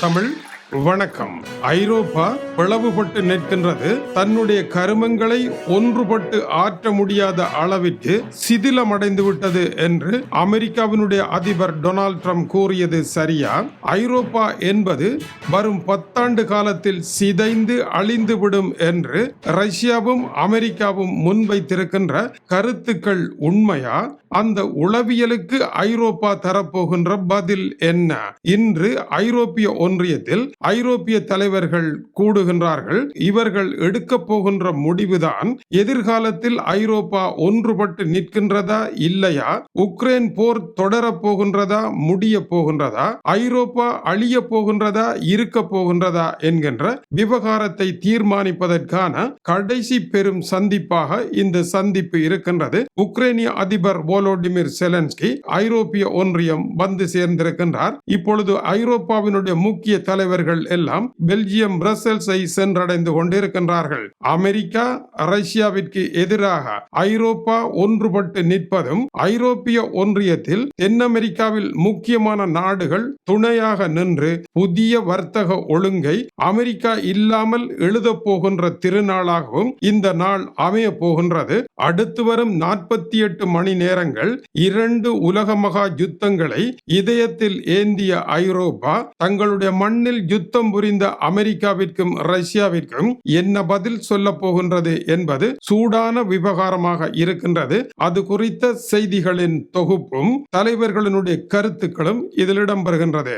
தமிழ். வணக்கம். ஐரோப்பா பிளவுபட்டு நிற்கின்றது. தன்னுடைய கருமங்களை ஒன்றுபட்டு ஆற்ற முடியாத அளவிற்கு சிதிலமடைந்து விட்டது என்று அமெரிக்காவினுடைய அதிபர் டொனால்ட் ட்ரம்ப் கூறியது சரியா? ஐரோப்பா என்பது வரும் பத்தாண்டு காலத்தில் சிதைந்து அழிந்துவிடும் என்று ரஷ்யாவும் அமெரிக்காவும் முன்வைத்திருக்கின்ற கருத்துக்கள் உண்மையா? அந்த உளவியலுக்கு ஐரோப்பா தரப்போகின்ற பதில் என்ன? இன்று ஐரோப்பிய ஒன்றியத்தில் ஐரோப்பிய தலைவர்கள் கூடுகின்றார்கள். இவர்கள் எடுக்க போகின்ற முடிவுதான் எதிர்காலத்தில் ஐரோப்பா ஒன்றுபட்டு நிற்கின்றதா இல்லையா? உக்ரைன் போர் தொடரப் போகின்றதா? முடிய போகின்றதா? ஐரோப்பா அழிய போகின்றதா? இருக்க போகின்றதா? என்கின்ற விவகாரத்தை தீர்மானிப்பதற்கான கடைசி பெரும் சந்திப்பாக இந்த சந்திப்பு இருக்கின்றது. உக்ரைனிய அதிபர் வோலோடிமிர் செலன்ஸ்கி ஐரோப்பிய ஒன்றியம் வந்து சேர்ந்திருக்கின்றார். இப்பொழுது ஐரோப்பாவினுடைய முக்கிய தலைவர்கள் எல்லாம் பெல்ஜியம் பிரசல்ஸை சென்றடைந்து கொண்டிருக்கின்றார்கள். அமெரிக்கா ரஷ்யாவிற்கு எதிராக ஐரோப்பா ஒன்றுபட்டு நிற்பதும் ஐரோப்பிய ஒன்றியத்தில் தென் அமெரிக்காவில் முக்கியமான நாடுகள் துணையாக நின்று புதிய வர்த்தக ஒழுங்கை அமெரிக்கா இல்லாமல் எழுதப் போகின்ற திருநாளாகவும் இந்த நாள் அமைய போகின்றது. அடுத்து வரும் நாற்பத்தி எட்டு மணி நேரங்கள் இரண்டு உலக மகா யுத்தங்களை இதயத்தில் ஏந்திய ஐரோப்பா தங்களுடைய மண்ணில் யுத்தம் புரிந்த அமெரிக்காவிற்கும் ரஷ்யாவிற்கும் என்ன பதில் சொல்ல போகின்றது என்பது சூடான விவகாரமாக இருக்கின்றது. அது குறித்த செய்திகளின் தொகுப்பும் தலைவர்களினுடைய கருத்துக்களும் இதில் இடம்பெறுகின்றது.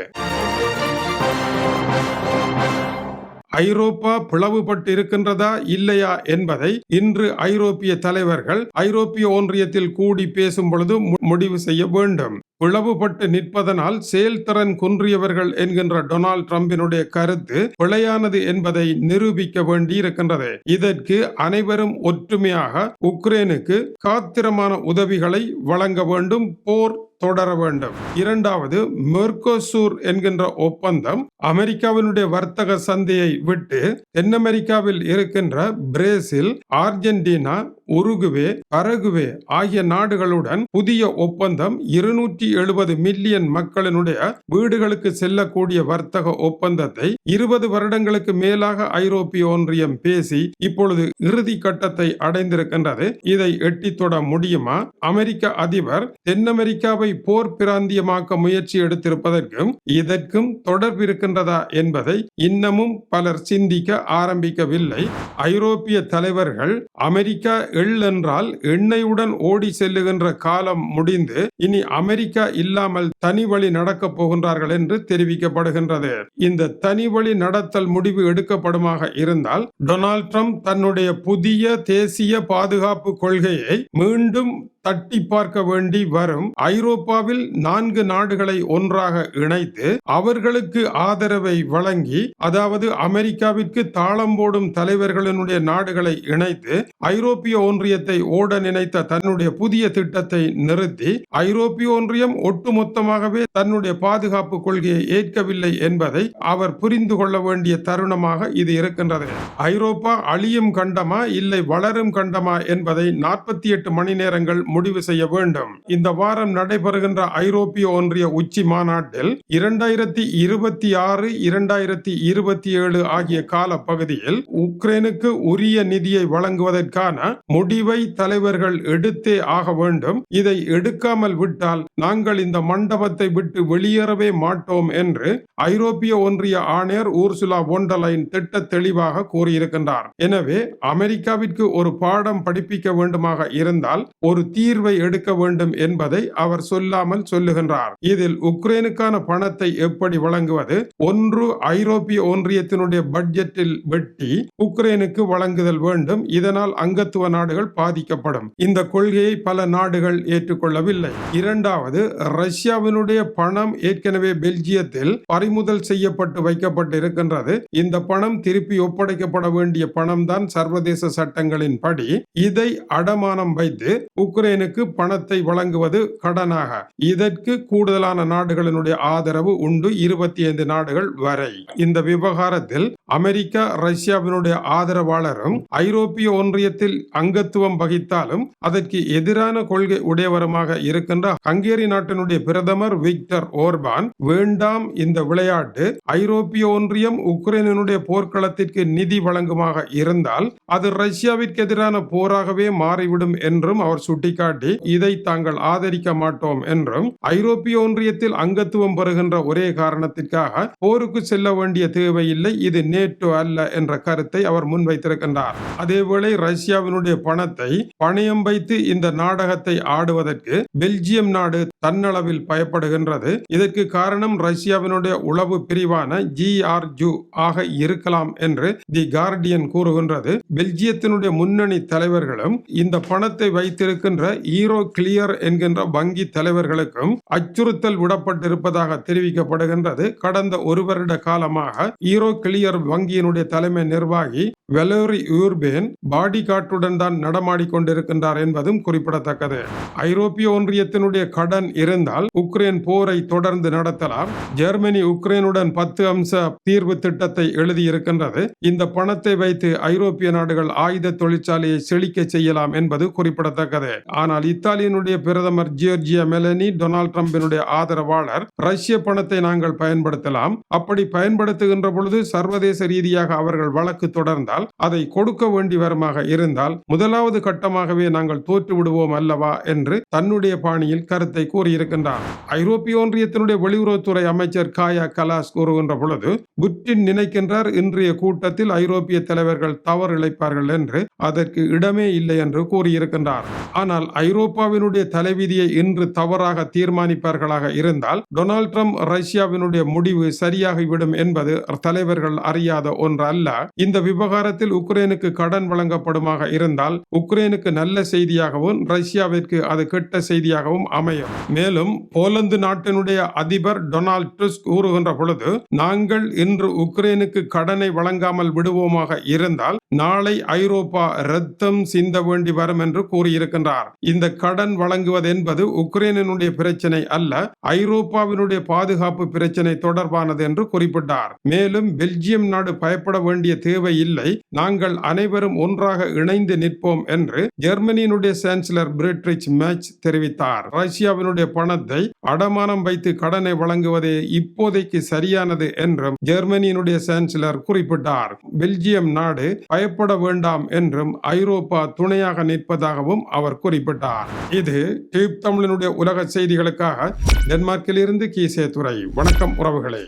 ஐரோப்பா பிளவுபட்டு இருக்கின்றதா இல்லையா என்பதை இன்று ஐரோப்பிய தலைவர்கள் ஐரோப்பிய ஒன்றியத்தில் கூடி பேசும் பொழுது மு- முடிவு செய்ய வேண்டும். பிளவுபட்டு நிற்பதனால் செயல்திறன் குன்றியவர்கள் என்கின்ற டொனால்ட் ட்ரம்பினுடைய கருத்து பிழையானது என்பதை நிரூபிக்க வேண்டியிருக்கின்றது. இதற்கு அனைவரும் ஒற்றுமையாக உக்ரைனுக்கு காத்திரமான உதவிகளை வழங்க வேண்டும். போர் தொடர வேண்டும். இரண்டாவது மெர்கோசூர் என்கின்ற ஒப்பந்தம் அமெரிக்காவினுடைய வர்த்தக சந்தையை விட்டு தென் அமெரிக்காவில் இருக்கின்ற பிரேசில் ஆர்ஜென்டினா உருகுவே பரகுவே ஆகிய நாடுகளுடன் புதிய ஒப்பந்தம் இருநூற்றி எழுபது மில்லியன் மக்களினுடைய வீடுகளுக்கு செல்லக்கூடிய வர்த்தக ஒப்பந்தத்தை இருபது வருடங்களுக்கு மேலாக ஐரோப்பிய ஒன்றியம் பேசி இப்பொழுது இறுதி கட்டத்தை அடைந்திருக்கின்றது. இதை எட்டி தொட முடியுமா? அமெரிக்க அதிபர் தென் அமெரிக்காவை போர் பிராந்தியமாக்க முயற்சி எடுத்திருப்பதற்கும் இதற்கும் தொடர்பு இருக்கின்றதா என்பதை இன்னமும் பலர் சிந்திக்க ஆரம்பிக்கவில்லை. ஐரோப்பிய தலைவர்கள் அமெரிக்கா எள் என்றால் எண்ணெயுடன் ஓடி செல்லுகின்ற காலம் முடிந்து இனி அமெரிக்கா இல்லாமல் தனி வழி நடக்கப் போகின்றார்கள் என்று தெரிவிக்கப்படுகின்றது. இந்த தனி வழி நடத்தல் முடிவு எடுக்கப்படுமாக இருந்தால் டொனால்ட் ட்ரம்ப் தன்னுடைய புதிய தேசிய பாதுகாப்பு கொள்கையை மீண்டும் தட்டி பார்க்க வேண்டி வரும் ஐரோப்பாவில் நான்கு நாடுகளை ஒன்றாக இணைத்து அவர்களுக்கு ஆதரவை வழங்கி அதாவது அமெரிக்காவிற்கு தாளம் போடும் தலைவர்களினுடைய நாடுகளை இணைத்து ஐரோப்பிய ஒன்றியத்தை ஓட நினைத்த தன்னுடைய புதிய திட்டத்தை நிறுத்தி ஐரோப்பிய ஒன்றியம் ஒட்டுமொத்தமாகவே தன்னுடைய பாதுகாப்பு கொள்கையை ஏற்கவில்லை என்பதை அவர் புரிந்து கொள்ள வேண்டிய தருணமாக இது இருக்கின்றது. ஐரோப்பா அழியும் கண்டமா இல்லை வளரும் கண்டமா என்பதை நாற்பத்தி எட்டு மணி நேரங்கள் முடிவு செய்ய வேண்டும். இந்த வாரம் நடைபெறுகின்ற ஐரோப்பிய ஒன்றிய உச்சி மாநாட்டில் இரண்டாயிரத்தி இருபத்தி ஆறு இரண்டாயிரத்தி இருபத்தி ஏழு ஆகிய கால பகுதியில் உக்ரைனுக்கு உரிய நிதியை வழங்குவதற்கான முடிவை தலைவர்கள் எடுத்தே ஆக வேண்டும். இதை எடுக்காமல் விட்டால் நாங்கள் இந்த மண்டபத்தை விட்டு வெளியேறவே மாட்டோம் என்று ஐரோப்பிய ஒன்றிய ஆணையர் ஊர்சுலா ஒண்டலைன் திட்ட தெளிவாக கூறியிருக்கின்றார். எனவே அமெரிக்காவிற்கு ஒரு பாடம் படிப்பிக்க வேண்டுமாக இருந்தால் ஒரு தீ தீர்வை எடுக்க வேண்டும் என்பதை அவர் சொல்லாமல் சொல்லுகின்றார். இதில் உக்ரைனுக்கான பணத்தை எப்படி வழங்குவது? ஒன்று ஐரோப்பிய ஒன்றியத்தினுடைய பட்ஜெட்டில் வெட்டி உக்ரைனுக்கு வழங்குதல் வேண்டும். இதனால் அங்கத்துவ நாடுகள் பாதிக்கப்படும். இந்த கொள்கையை பல நாடுகள் ஏற்றுக்கொள்ளவில்லை. இரண்டாவது ரஷ்யாவினுடைய பணம் ஏற்கனவே பெல்ஜியத்தில் பறிமுதல் செய்யப்பட்டு வைக்கப்பட்டு இருக்கின்றது இந்த பணம் திருப்பி ஒப்படைக்கப்பட வேண்டிய பணம் தான் சர்வதேச சட்டங்களின் படி இதை அடமானம் வைத்து உக்ரைன் உக்ரைனுக்கு பணத்தை வழங்குவது கடனாக. இதற்கு கூடுதலான நாடுகளினுடைய ஆதரவு உண்டு இருபத்தி ஐந்து நாடுகள் வரை. இந்த விவகாரத்தில் அமெரிக்கா ரஷ்யாவினுடைய ஆதரவாளரும் ஐரோப்பிய ஒன்றியத்தில் அங்கத்துவம் வகித்தாலும் அதற்கு எதிரான கொள்கை உடையவருமாக இருக்கின்ற ஹங்கேரி நாட்டினுடைய பிரதமர் விக்டர் ஓர்பான் வேண்டாம் இந்த விளையாட்டு ஐரோப்பிய ஒன்றியம் உக்ரைனுடைய போர்க்களத்திற்கு நிதி வழங்குமாக இருந்தால் அது ரஷ்யாவிற்கு எதிரான போராகவே மாறிவிடும் என்றும் அவர் சுட்டிக்காட்டி சுட்டிக்காட்டி இதை தாங்கள் ஆதரிக்க மாட்டோம் என்றும் ஐரோப்பிய ஒன்றியத்தில் அங்கத்துவம் பெறுகின்ற ஒரே காரணத்திற்காக போருக்கு செல்ல வேண்டிய தேவையில்லை இது நேட்டோ அல்ல என்ற கருத்தை அவர் முன்வைத்திருக்கின்றார். அதேவேளை ரஷ்யாவினுடைய பணத்தை பணயம் வைத்து இந்த நாடகத்தை ஆடுவதற்கு பெல்ஜியம் நாடு தன்னளவில் பயப்படுகின்றது. இதற்கு காரணம் ரஷ்யாவினுடைய உளவு பிரிவான ஜி ஆர் ஜூ ஆக இருக்கலாம் என்று தி கார்டியன் கூறுகின்றது. பெல்ஜியத்தினுடைய முன்னணி தலைவர்களும் இந்த பணத்தை வைத்திருக்கின்ற ஈரோ கிளியர் என்கின்ற வங்கி தலைவர்களுக்கும் அச்சுறுத்தல் விடப்பட்டிருப்பதாக தெரிவிக்கப்படுகின்றது. கடந்த ஒரு வருட காலமாக ஈரோ கிளியர் வங்கியினுடைய தலைமை நிர்வாகி வெலோரி யூர்பேன் பாடி காட்டுடன் தான் நடமாடி கொண்டிருக்கின்றார் என்பதும் குறிப்பிடத்தக்கது. ஐரோப்பிய ஒன்றியத்தினுடைய கடன் இருந்தால் உக்ரைன் போரை தொடர்ந்து நடத்தலாம். ஜெர்மனி உக்ரைனுடன் பத்து அம்ச தீர்வு திட்டத்தை எழுதியிருக்கின்றது. இந்த பணத்தை வைத்து ஐரோப்பிய நாடுகள் ஆயுத தொழிற்சாலையை செழிக்க செய்யலாம் என்பது குறிப்பிடத்தக்கது. ஆனால் இத்தாலியினுடைய பிரதமர் ஜியோர்ஜியா மெலனி டொனால்ட் ட்ரம்பினுடைய ஆதரவாளர் ரஷ்ய பணத்தை நாங்கள் பயன்படுத்தலாம். அப்படி பயன்படுத்துகின்ற பொழுது சர்வதேச ரீதியாக அவர்கள் வழக்கு தொடர்ந்தால் அதை கொடுக்க வேண்டி வருமாக இருந்தால் முதலாவது கட்டமாகவே நாங்கள் தோற்று விடுவோம் அல்லவா என்று தன்னுடைய பாணியில் கருத்தை கூறியிருக்கின்றார். ஐரோப்பிய ஒன்றியத்தினுடைய வெளியுறவுத்துறை அமைச்சர் காயா கலாஸ் கூறுகின்ற பொழுது புட்டின் நினைக்கின்றார் இன்றைய கூட்டத்தில் ஐரோப்பிய தலைவர்கள் தவறு இழைப்பார்கள் என்று அதற்கு இடமே இல்லை என்று கூறியிருக்கின்றார். ஆனால் ஐரோப்பாவினுடைய தலைவிதியை இன்று தவறாக தீர்மானிப்பார்களாக இருந்தால் டொனால்ட் ட்ரம்ப் ரஷ்யாவினுடைய முடிவு சரியாகிவிடும் என்பது தலைவர்கள் அறியாத ஒன்று அல்ல இந்த விவகாரத்தில் உக்ரைனுக்கு கடன் வழங்கப்படுமாக இருந்தால் உக்ரைனுக்கு நல்ல செய்தியாகவும் ரஷ்யாவிற்கு அது கெட்ட செய்தியாகவும் அமையும். மேலும் போலந்து நாட்டினுடைய அதிபர் டொனால்ட் டுஸ்க் கூறுகின்ற பொழுது நாங்கள் இன்று உக்ரைனுக்கு கடனை வழங்காமல் விடுவோமாக இருந்தால் நாளை ஐரோப்பா ரத்தம் சிந்த வேண்டி வரும் என்று கூறியிருக்கின்றார். இந்த கடன் வழங்குவது என்பது உக்ரைனினுடைய பிரச்சனை அல்ல ஐரோப்பாவினுடைய பாதுகாப்பு பிரச்சனை தொடர்பானது என்று குறிப்பிட்டார். மேலும் பெல்ஜியம் நாடு பயப்பட வேண்டிய தேவை இல்லை நாங்கள் அனைவரும் ஒன்றாக இணைந்து நிற்போம் என்று ஜெர்மனியினுடைய சான்சலர் பிரிட்ரிச் மேட்ச் தெரிவித்தார். ரஷ்யாவினுடைய பணத்தை அடமானம் வைத்து கடனை வழங்குவதே இப்போதைக்கு சரியானது என்றும் ஜெர்மனியினுடைய சான்சலர் குறிப்பிட்டார். பெல்ஜியம் நாடு பயப்பட வேண்டாம் என்றும் ஐரோப்பா துணையாக நிற்பதாகவும் அவர் குறிப்பிட்டார். குறிப்பிட்டார் இது டியூப் தமிழனுடைய உலக செய்திகளுக்காக டென்மார்க்கில் இருந்து கீசே துறை வணக்கம் உறவுகளே.